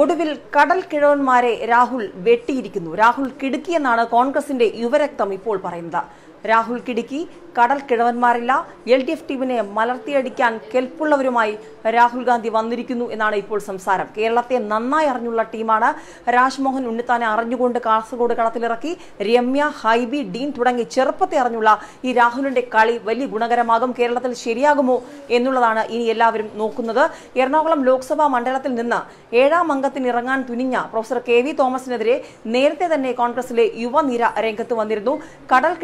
ഒടുവിൽ കടൽ കിഴവന്മാരെ രാഹുൽ വെട്ടിയിരിക്കുന്നു. രാഹുൽ കിടുക്കിയെന്നാണ് കോൺഗ്രസിന്റെ യുവരക്തം ഇപ്പോൾ പറയുന്നത്. രാഹുൽ കിടുക്കി കടൽ കിഴവന്മാരില്ല. എൽ ഡി എഫ് ടീമിനെ മലർത്തിയടിക്കാൻ കെൽപ്പുള്ളവരുമായി രാഹുൽ ഗാന്ധി വന്നിരിക്കുന്നു എന്നാണ് ഇപ്പോൾ സംസാരം. കേരളത്തെ നന്നായി അറിഞ്ഞുള്ള ടീമാണ് രാജ്മോഹൻ ഉണ്ണിത്താനെ അറിഞ്ഞുകൊണ്ട് കാസർഗോഡ് കളത്തിലിറക്കി. രമ്യ ഹൈബി ഡീൻ തുടങ്ങി ചെറുപ്പത്തെ അറിഞ്ഞുള്ള ഈ രാഹുലിന്റെ കളി വലിയ ഗുണകരമാകും. കേരളത്തിൽ ശരിയാകുമോ എന്നുള്ളതാണ് ഇനി എല്ലാവരും നോക്കുന്നത്. എറണാകുളം ലോക്സഭാ മണ്ഡലത്തിൽ നിന്ന് ഏഴാം അംഗത്തിന് ഇറങ്ങാൻ തുനിഞ്ഞ പ്രൊഫസർ കെ വി തോമസിനെതിരെ നേരത്തെ തന്നെ കോൺഗ്രസിലെ യുവനിര രംഗത്ത് വന്നിരുന്നു. കടൽ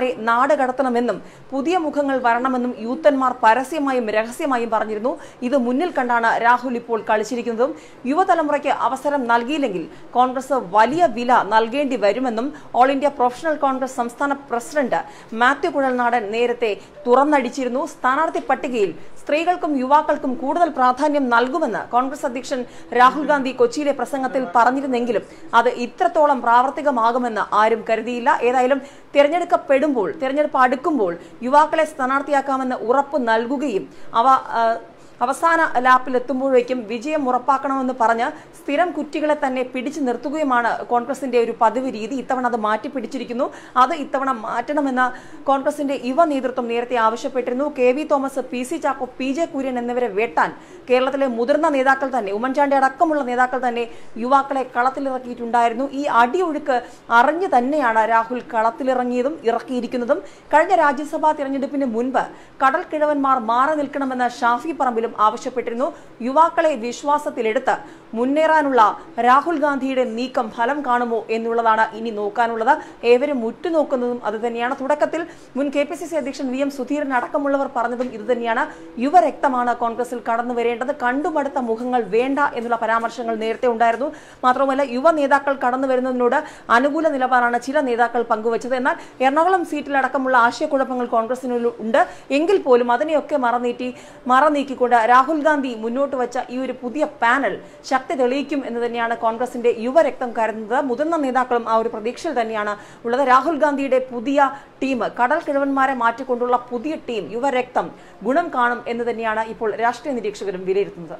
കിഴവന്മാരെ നാട് കടത്തണമെന്നും പുതിയ മുഖങ്ങൾ വരണമെന്നും യൂത്തന്മാർ പരസ്യമായും രഹസ്യമായും പറഞ്ഞിരുന്നു. ഇത് മുന്നിൽ കണ്ടാണ് രാഹുൽ ഇപ്പോൾ കളിച്ചിരിക്കുന്നതും. യുവതലമുറയ്ക്ക് അവസരം നൽകിയില്ലെങ്കിൽ കോൺഗ്രസ് വലിയ വില നൽകേണ്ടി വരുമെന്നും ഓൾ ഇന്ത്യ പ്രൊഫഷണൽ കോൺഗ്രസ് സംസ്ഥാന പ്രസിഡന്റ് മാത്യു കുഴൽനാടൻ നേരത്തെ തുറന്നടിച്ചിരുന്നു. സ്ഥാനാർത്ഥി പട്ടികയിൽ സ്ത്രീകൾക്കും യുവാക്കൾക്കും കൂടുതൽ പ്രാധാന്യം നൽകുമെന്ന് കോൺഗ്രസ് അധ്യക്ഷൻ രാഹുൽ ഗാന്ധി കൊച്ചിയിലെ പ്രസംഗത്തിൽ പറഞ്ഞിരുന്നെങ്കിലും അത് ഇത്രത്തോളം പ്രാവർത്തികമാകുമെന്ന് ആരും കരുതിയില്ല. ഏതായാലും തിരഞ്ഞെടുക്കപ്പെടുമ്പോൾ തിരഞ്ഞെടുപ്പ് അടുക്കുമ്പോൾ യുവാക്കളെ സ്ഥാനാർത്ഥിയാക്കാമെന്ന് ഉറപ്പ് നൽകുകയും അവ അവസാന ലാപ്പിൽ എത്തുമ്പോഴേക്കും വിജയം ഉറപ്പാക്കണമെന്ന് പറഞ്ഞ് സ്ഥിരം കുറ്റികളെ തന്നെ പിടിച്ചു നിർത്തുകയുമാണ് കോൺഗ്രസിന്റെ ഒരു പതിവ് രീതി. ഇത്തവണ അത് മാറ്റി പിടിച്ചിരിക്കുന്നു അത് ഇത്തവണ മാറ്റണമെന്ന് കോൺഗ്രസിന്റെ യുവ നേതൃത്വം നേരത്തെ ആവശ്യപ്പെട്ടിരുന്നു. K V Thomas P C Chacko P J Kurian എന്നിവരെ വെട്ടാൻ കേരളത്തിലെ മുതിർന്ന നേതാക്കൾ തന്നെ ഉമ്മൻചാണ്ടി അടക്കമുള്ള നേതാക്കൾ തന്നെ യുവാക്കളെ കളത്തിലിറക്കിയിട്ടുണ്ടായിരുന്നു. ഈ അടിയൊഴുക്ക് അറിഞ്ഞു തന്നെയാണ് രാഹുൽ കളത്തിലിറങ്ങിയതും ഇറക്കിയിരിക്കുന്നതും. കഴിഞ്ഞ രാജ്യസഭാ തിരഞ്ഞെടുപ്പിന് മുൻപ് കടൽക്കിഴവന്മാർ മാറി നിൽക്കണമെന്ന് ഷാഫി പറമ്പിലും ആവശ്യപ്പെട്ടിരുന്നു. യുവാക്കളെ വിശ്വാസത്തിലെടുത്ത് മുന്നേറാനുള്ള രാഹുൽ ഗാന്ധിയുടെ നീക്കം ഫലം കാണുമോ എന്നുള്ളതാണ് ഇനി നോക്കാനുള്ളത്. ഏവരും ഉറ്റുനോക്കുന്നതും അത് തന്നെയാണ് തുടക്കത്തിൽ മുൻ കെ പി സി സി അധ്യക്ഷൻ വി എം സുധീരൻ അടക്കമുള്ളവർ പറഞ്ഞതും ഇത് തന്നെയാണ് യുവരക്തമാണ് കോൺഗ്രസിൽ കടന്നു വരേണ്ടത്. കണ്ടുമടുത്ത മുഖങ്ങൾ വേണ്ട എന്നുള്ള പരാമർശങ്ങൾ നേരത്തെ ഉണ്ടായിരുന്നു. മാത്രമല്ല യുവ നേതാക്കൾ കടന്നു വരുന്നതിനോട് അനുകൂല നിലപാടാണ് ചില നേതാക്കൾ പങ്കുവച്ചത്. എന്നാൽ എറണാകുളം സീറ്റിലടക്കമുള്ള ആശയക്കുഴപ്പങ്ങൾ കോൺഗ്രസിനുള്ളിൽ ഉണ്ട്. എങ്കിൽ പോലും അതിനെയൊക്കെ മറനീട്ടി മറനീക്കിക്കൊണ്ട് രാഹുൽ ഗാന്ധി മുന്നോട്ട് വച്ച ഈ ഒരു പുതിയ പാനൽ ശക്തി തെളിയിക്കും എന്ന് തന്നെയാണ് കോൺഗ്രസിന്റെ യുവരക്തം കരുതുന്നത്. മുതിർന്ന നേതാക്കളും ആ ഒരു പ്രതീക്ഷയിൽ തന്നെയാണ് ഉള്ളത്. രാഹുൽ ഗാന്ധിയുടെ പുതിയ ടീം കടൽ കിഴവന്മാരെ മാറ്റിക്കൊണ്ടുള്ള പുതിയ ടീം യുവരക്തം ഗുണം കാണും എന്ന് തന്നെയാണ് ഇപ്പോൾ രാഷ്ട്രീയ നിരീക്ഷകരും വിലയിരുത്തുന്നത്.